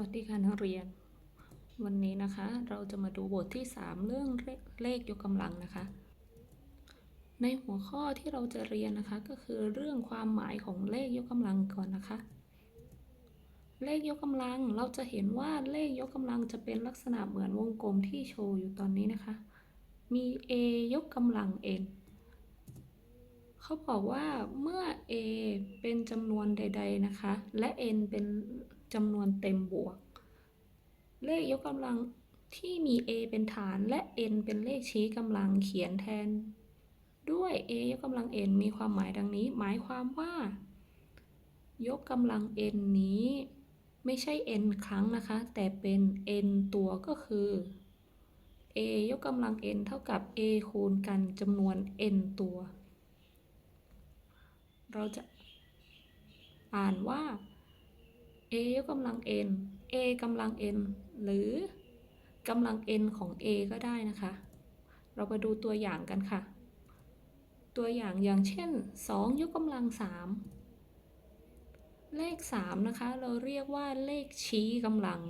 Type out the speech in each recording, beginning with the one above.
วัสดีค่ะนักเรียน วันนี้นะคะเราจะมาดูบทที่ 3 เรื่องเลเลขยกกำลังนะคะ ในหัวข้อที่เราจะเรียนนะคะก็คือเรื่องความหมายของเลขยกกำลังก่อนนะคะ เลขยกกำลังเราจะเห็นว่าเลขยกกำลังจะเป็นลักษณะเหมือนวงกลมที่โชว์อยู่ตอนนี้นะคะ มี a ยกกำลัง n เขาบอกว่าเมื่อ a เป็นจำนวนใด ๆนะคะ และ n เป็น จำนวนเต็มบวก เลขยกกำลังที่มี a เป็นฐานและ n เป็นเลขชี้กำลังเขียนแทน ด้วย a ยกกำลัง n มีความหมายดังนี้ หมายความว่า ยกกำลัง n นี้ ไม่ใช่ n ครั้งนะคะ แต่เป็น n ตัวก็คือ a ยกกำลัง n เท่ากับ a คูณกันจำนวน n ตัว เราจะอ่านว่า a ยกกำลัง n a กำลัง n หรือกำลัง n ของ a ก็ได้นะคะ เรามาดูตัวอย่างกันค่ะ ตัวอย่างอย่างเช่น 2 ยกกำลัง 3 เลข 3 นะคะ เราเรียกว่าเลขชี้กำลัง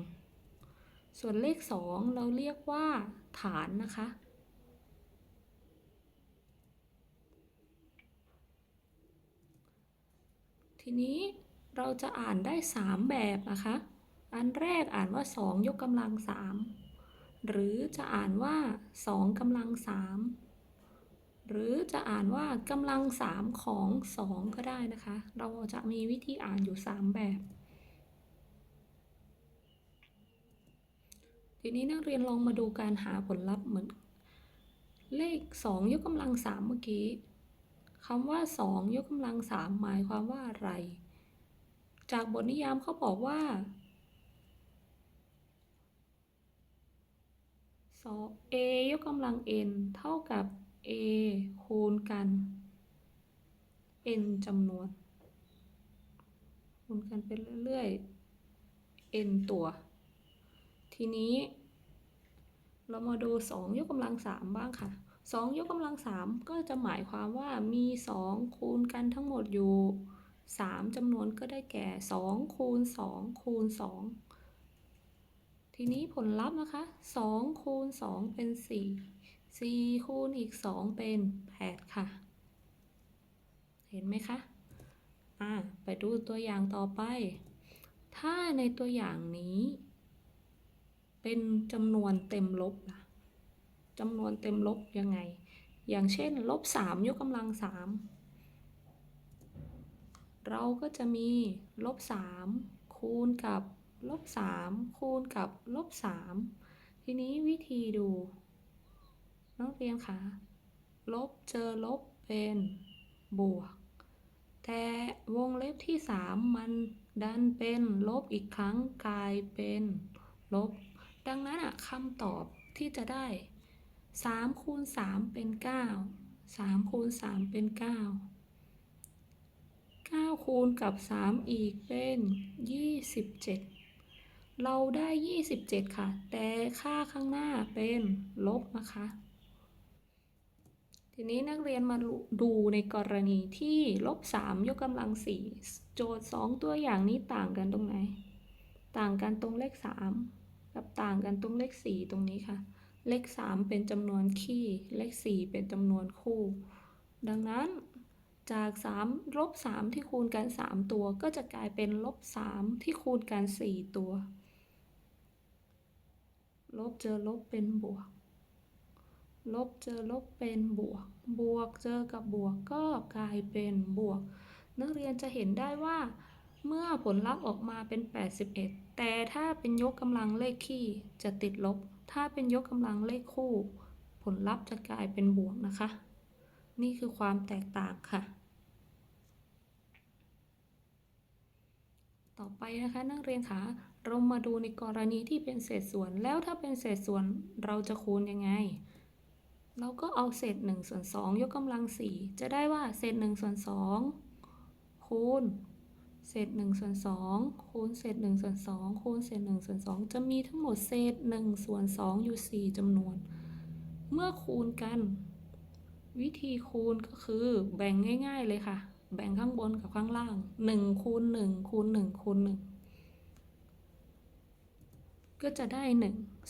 ส่วนเลข 2 เราเรียกว่าฐานนะคะ ทีนี้ เราจะอ่านได้ 3 แบบนะคะ อันแรกอ่านว่า 2 ยกกำลัง 3 หรือจะอ่านว่า 2กำลัง 3 หรือจะอ่านว่ากำลัง 3 ของ 2 ก็ได้นะคะ เราจะมีวิธีอ่านอยู่ 3 แบบ ทีนี้นักเรียนลองมาดูการหาผลลัพธ์เหมือน เลข 2 ยกกำลัง 3 เมื่อกี้คำว่า 2 ยกกำลัง 3 หมายความว่าอะไร จากบทนิยามเขาบอกว่าสอ a ยกกำลัง n เท่ากับ a คูณกัน n จำนวน คูณกันไปเรื่อยๆ n ตัว ทีนี้ เรามาดู 2 ยกกำลัง 3 บ้างค่ะ 2 ยกกำลัง 3 ก็จะหมายความว่ามี 2 คูณกันทั้งหมดอยู่ 3จำนวนก็ได้แก่ 2 คูณ 2 คูณ 2 ทีนี้ผลลัพธ์นะคะ 2 คูณ 2 เป็น 4 4 คูณอีก 2 เป็น 8 ค่ะ เห็นไหมคะ อ่า ไปดูตัวอย่างต่อไป ถ้าในตัวอย่างนี้ เป็นจำนวนเต็มลบล่ะจำนวนเต็มลบยังไง อย่างเช่น ลบ 3 ยกกำลัง 3 เราก็จะมีลบ3คูณกับลบ3คูณกับลบ3ทีนี้วิธีดูนักเรียนคะลบเจอลบเป็นบวก แต่วงเล็บที่ 3 มันดันเป็นลบอีกครั้งกลายเป็นลบ ดังนั้นอะคำตอบที่จะได้ 3 คูณ 3 เป็น 9 3 คูณ 3 เป็น 9 9คูณกับ 3 อีกเป็น 27 เราได้ 27 ค่ะ แต่ค่าข้างหน้าเป็นลบนะคะ ทีนี้นักเรียนมาดูในกรณีที่ลบ 3 ยกกำลัง 4 โจทย์ 2 ตัวอย่างนี้ต่างกันตรงไหน ต่างกันตรงเลข 3 กับต่างกันตรงเลข 4 ตรงนี้ค่ะ เลข 3 เป็นจำนวนคี่ เลข 4 เป็นจำนวนคู่ ดังนั้น จาก 3 ลบ 3 ที่คูณกัน 3 ตัว ก็จะกลายเป็นลบ 3 ที่คูณกัน 4 ตัว ลบเจอลบเป็นบวก ลบเจอลบเป็นบวก บวกเจอกับบวกก็กลายเป็นบวก นักเรียนจะเห็นได้ว่า เมื่อผลลัพธ์ออกมาเป็น 81 แต่ถ้าเป็นยกกำลังเลขคี่จะติดลบ ถ้าเป็นยกกำลังเลขคู่ ผลลัพธ์จะกลายเป็นบวกนะคะ นี่คือความแตกต่างค่ะ ต่อไปนะคะนักเรียนคะเรามาดูในกรณีที่เป็นเศษส่วน แล้วถ้าเป็นเศษส่วนเราจะคูณยังไง เราก็เอาเศษ1ส่วน2ยกกำลัง 4 จะได้ว่าเศษ1ส่วน2คูณเศษ1ส่วน2คูณเศษ1ส่วน2คูณเศษ1ส่วน2จะมีทั้งหมดเศษ1ส่วน2อยู่ 4จำนวน เมื่อคูณกัน วิธีคูณก็คือแบ่งง่าย ๆเลยค่ะ แบ่งข้างบนกับข้างล่าง1คูณ1คูณ1คูณ1ก็จะได้ 1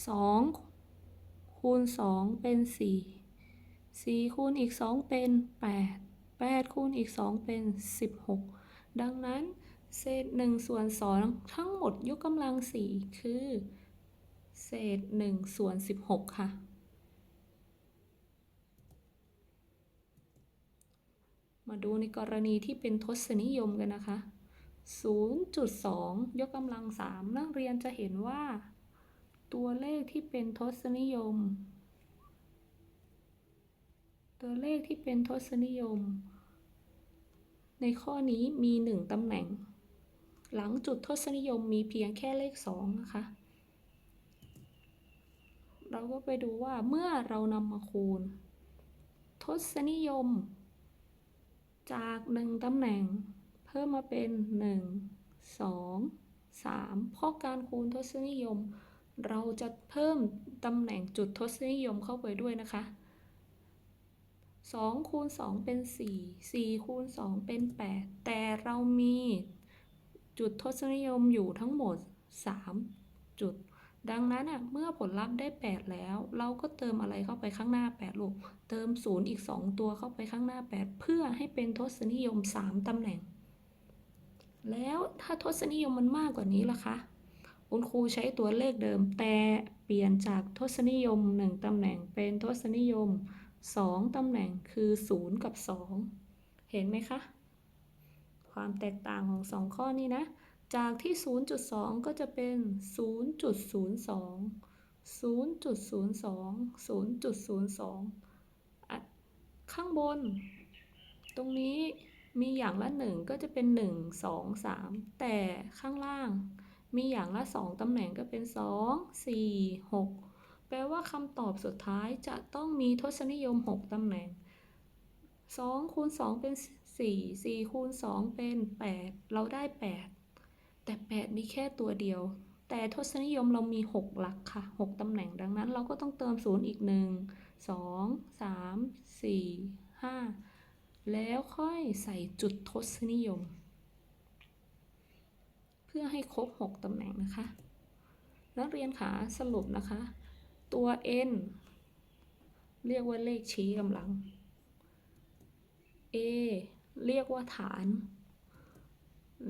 2 คูณ 2 เป็น 4 4 คูณอีก 2 เป็น 8 8 คูณอีก 2 เป็น 16 ดังนั้น เศษ 1 ส่วน 2 ทั้งหมดยกกำลัง 4 คือ เศษ 1 ส่วน 16 ค่ะ มาดูในกรณีที่เป็นทศนิยมกันนะคะ 0.2 ยกกำลัง 3 นักเรียนจะเห็นว่า ตัวเลขที่เป็นทศนิยม ตัวเลขที่เป็นทศนิยม ในข้อนี้มี 1ตำแหน่ง หลังจุดทศนิยมมีเพียงแค่เลข 2 นะคะ เราก็ไปดูว่าเมื่อเรานำมาคูณ ทศนิยม จาก 1 ตำแหน่ง เพิ่มมาเป็น 1 2 3 เพราะการคูณทศนิยม เราจะเพิ่มตำแหน่งจุดทศนิยมเข้าไปด้วยนะคะ 2 คูณ 2 เป็น 4 4 คูณ 2 เป็น 8 แต่เรามีจุดทศนิยมอยู่ทั้งหมด 3 จุด ดังนั้นอะเมื่อผลลัพธ์ได้ 8 แล้ว เราก็เติมอะไรเข้าไปข้างหน้า 8 ลูก เติม 0 อีก 2 ตัวเข้าไปข้างหน้า 8 เพื่อให้เป็นทศนิยม 3ตำแหน่ง แล้วถ้าทศนิยมมันมากกว่านี้ล่ะคะคุณครูใช้ตัวเลขเดิมแต่เปลี่ยนจากทศนิยม 1ตำแหน่งเป็นทศนิยม 2ตำแหน่งคือ 0 กับ 2 เห็นไหมคะ ความแตกต่างของ 2 ข้อนี้นะ จากที่ 0.2 ก็จะเป็น 0.02 0.02 0.02อะข้างบน ตรงนี้มีอย่างละ 1 ก็จะเป็น 1 2 3 แต่ข้างล่าง มีอย่างละ 2 ตำแหน่งก็เป็น 2 4 6 แปลว่าคำตอบสุดท้ายจะต้องมีทศนิยม 6 ตำแหน่ง 2 คูณ 2 เป็น 4 4 คูณ 2 เป็น 8 เราได้ 8 แต่ 8 มีแค่ตัวเดียว แต่ทศนิยมเรามี 6 หลักค่ะ 6 ตำแหน่งดังนั้น เราก็ต้องเติม 0 อีก 1 2 3 4 5 แล้วค่อยใส่จุดทศนิยม เพื่อให้ครบ 6 ตำแหน่งนะคะ นักเรียนขาสรุปนะคะ ตัว n เรียกว่าเลขชี้กำลัง a เรียกว่าฐาน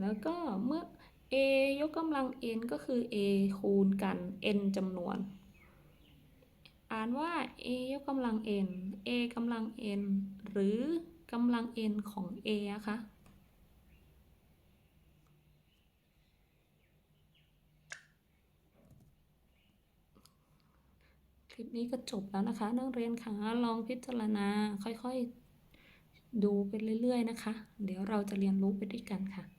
แล้วก็เมื่อ a ยกกำลัง n ก็คือ a คูณกัน n จำนวน อ่านว่า a ยกกำลัง n a กำลัง n หรือกำลัง n ของ a นะคะคลิปนี้ก็จบแล้วนะคะ นักเรียนคะลองพิจารณาค่อยๆ ดูไปเรื่อย ๆ นะคะ เดี๋ยวเราจะเรียนรู้ไปด้วยกันค่ะ